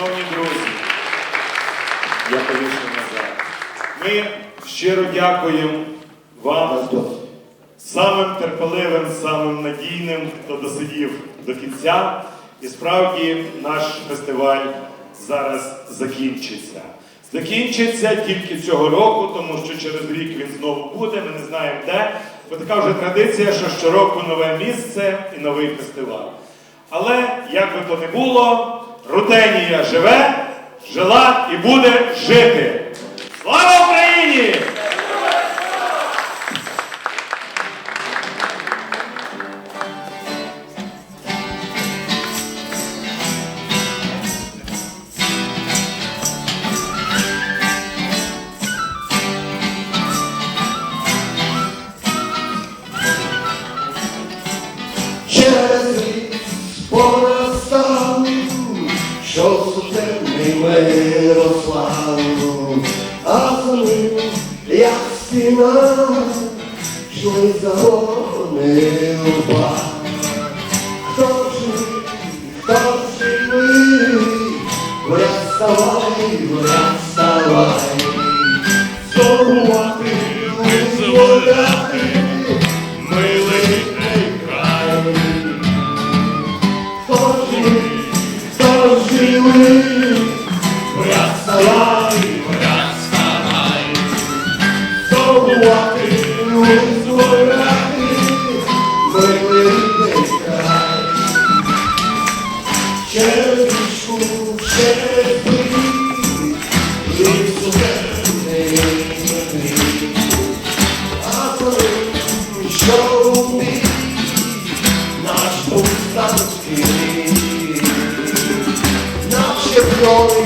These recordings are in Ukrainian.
Шановні друзі, я повішу назад. Ми щиро дякуємо вам, самим терпеливим, самим надійним, хто досидів до кінця. І справді наш фестиваль зараз закінчиться. Закінчиться тільки цього року, тому що через рік він знову буде, ми не знаємо де. Бо така вже традиція, що щороку нове місце і новий фестиваль. Але як би то не було, Рутенія живе, жила і буде жити. Слава Україні! Що сутенний мирославу, а за ним, як стіна, йшли загони лба. Хто жив, хто живий, вряд вставай, вряд вставай, вставай, Зорувати, милий край. Через річку, через брід, лісу темний. А коли йшов Señor.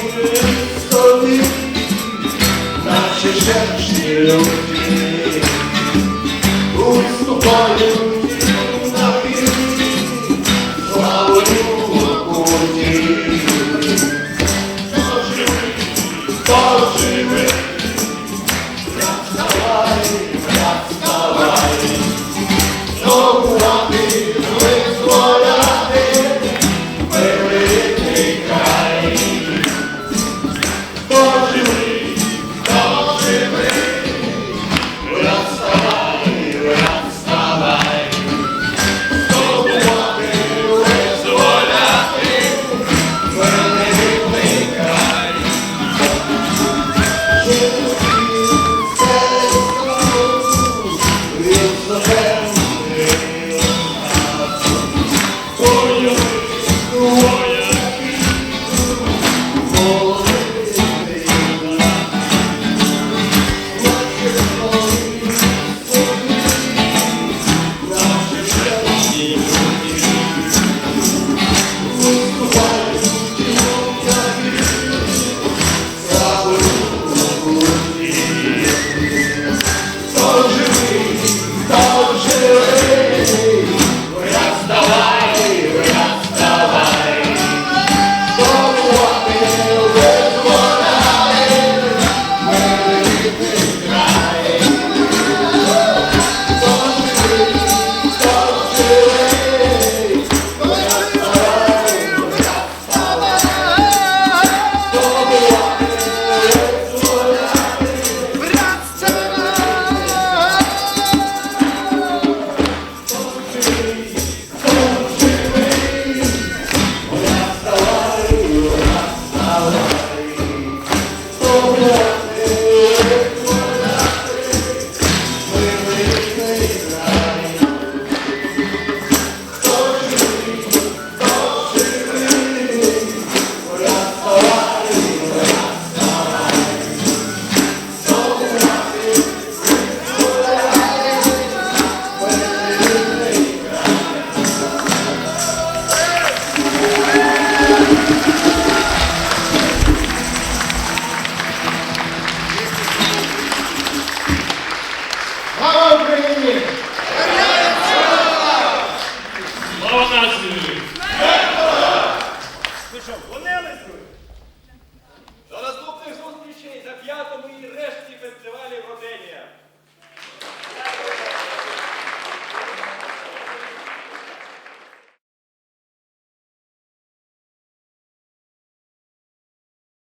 Lord.